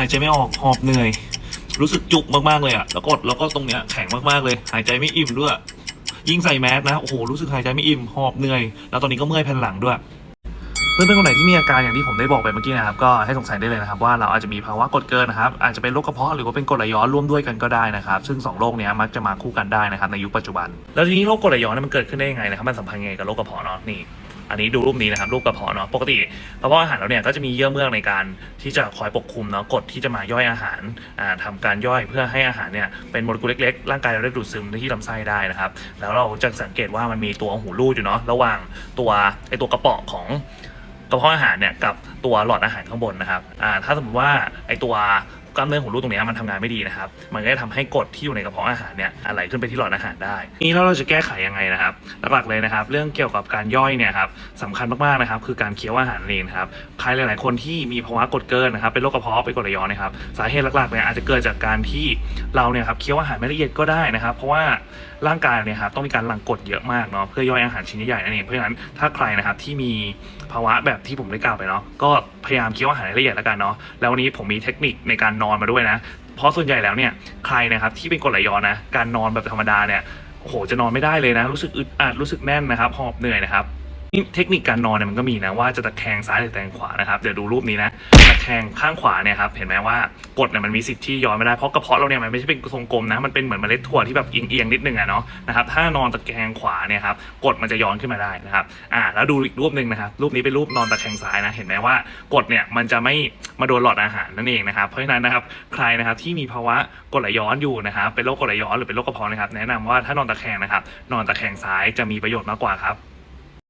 หายใจไม่ออกหอบเหนื่อย รู้สึกจุกมากๆเลยอะแล้วก็แล้วก็ตรงเนี้ยแข็งมากๆเลย หายใจไม่อิ่มด้วย ยิ่งใส่แมสนะโอ้โหรู้สึกหายใจไม่อิ่มหอบเหนื่อย แล้วตอนนี้ก็เมื่อยแผ่นหลังด้วยเพื่อนๆคนไหนที่มีอาการอย่างที่ผมได้บอกไปเมื่อกี้นะครับก็ให้สงสัยได้เลยนะครับว่าเราอาจจะมีภาวะกดเกินนะครับอาจจะเป็นโรคกระเพาะหรือว่าเป็นกรดไหลย้อนร่วมด้วยกันก็ได้นะครับ ซึ่งสองโรคเนี้ยมักจะมาคู่กันได้นะครับในยุคปัจจุบัน แล้วทีนี้โรคกรดไหลย้อนเนยมันเกิดขึ้นได้ยังไงนะครับมันสัมพันธ์ยังไงกับโรคกระเพาะเนาะนี่ อันนี้ดูรูปนี้นะครับรูปกระเพาะเนาะปกติกระเพาะอาหารเราเนี่ยก็จะมีเยื่อเมือกในการที่จะคอยปกคลุมเนาะกดที่จะมาย่อยอาหารอ่าทำการย่อยเพื่อให้อาหารเนี่ยเป็นโมเลกุลเล็กๆร่างกายเราได้ดูดซึมที่ลำไส้ได้นะครับแล้วเราจะสังเกตว่ามันมีตัวหูรูดอยู่เนาะระหว่างตัวไอตัวกระเป๋อของกระเพาะอาหารเนี่ยกับตัวหลอดอาหารข้างบนนะครับอ่าถ้าสมมติว่าไอตัว กล้ามเนื้อหูรูดตรงนี้มันทำงานไม่ดีนะครับ มันก็จะทำให้กรดที่อยู่ในกระเพาะอาหารเนี่ยไหลขึ้นไปที่หลอดอาหารได้ นี่แล้วเราจะแก้ไขยังไงนะครับ หลักๆเลยนะครับ เรื่องเกี่ยวกับการย่อยเนี่ยครับสำคัญมากๆนะครับ คือการเคี้ยวอาหารเองครับ ใครหลาย ๆ คนที่มีภาวะกรดเกินนะครับเป็นโรคกระเพาะเป็นกรดไหลย้อนนะครับ สาเหตุหลักๆเนี่ยอาจจะเกิดจากการที่เราเนี่ยครับเคี้ยวอาหารไม่ละเอียดก็ได้นะครับ เพราะว่าร่างกายเนี่ยครับต้องมีการหลั่งกรดเยอะมากเนาะเพื่อย่อยอาหารชิ้นใหญ่ๆนั่นเองเพราะฉะนั้นถ้าใครนะครับที่มีภาวะแบบที่ผมได้กล่าวไปเนาะก็พยายามเคี้ยวอาหารละเอียดแล้วกันเนาะแล้ววันนี้ผมมีเทคนิคในการนอนมาด้วยนะ เพราะส่วนใหญ่แล้วเนี่ยใครนะครับที่เป็นกรดไหลย้อนนะการนอนแบบธรรมดาเนี่ยโอ้โหจะนอนไม่ได้เลยนะ รู้สึกอึดอัดรู้สึกแน่นนะครับหอบเหนื่อยนะครับ เทคนิคการนอนเนี่ยมันก็มีนะว่าจะตะแคงซ้ายหรือตะแคงขวานะครับเดี๋ยวดูรูปนี้นะตะแคงข้างขวาเนี่ยครับเห็นไหมว่ากรดเนี่ยมันมีสิทธิ์ที่ย้อนไม่ได้เพราะกระเพาะเราเนี่ยมันไม่ใช่เป็นทรงกลมนะมันเป็นเหมือนเมล็ดถั่วที่แบบเอียงๆนิดนึงอะเนาะนะครับถ้านอนตะแคงขวาเนี่ยครับกรดมันจะย้อนขึ้นมาได้นะครับอ่าแล้วดูอีกรูปหนึ่งนะครับรูปนี้เป็นรูปนอนตะแคงซ้ายนะเห็นไหมว่ากรดเนี่ยมันจะไม่มาโดนหลอดอาหารนั่นเองนะครับเพราะฉะนั้นนะครับใครนะครับที่มีภาวะกรดไหลย้อนอยู่นะครับเป็นโรคกดไหลย้อนหรือเป็นโรคกระเพาะนะครับแนะนำว่าถ้านอนตะแคงนะครับนอนตะแคงซ้ายจะมีประโยชน์มากกว่าครับ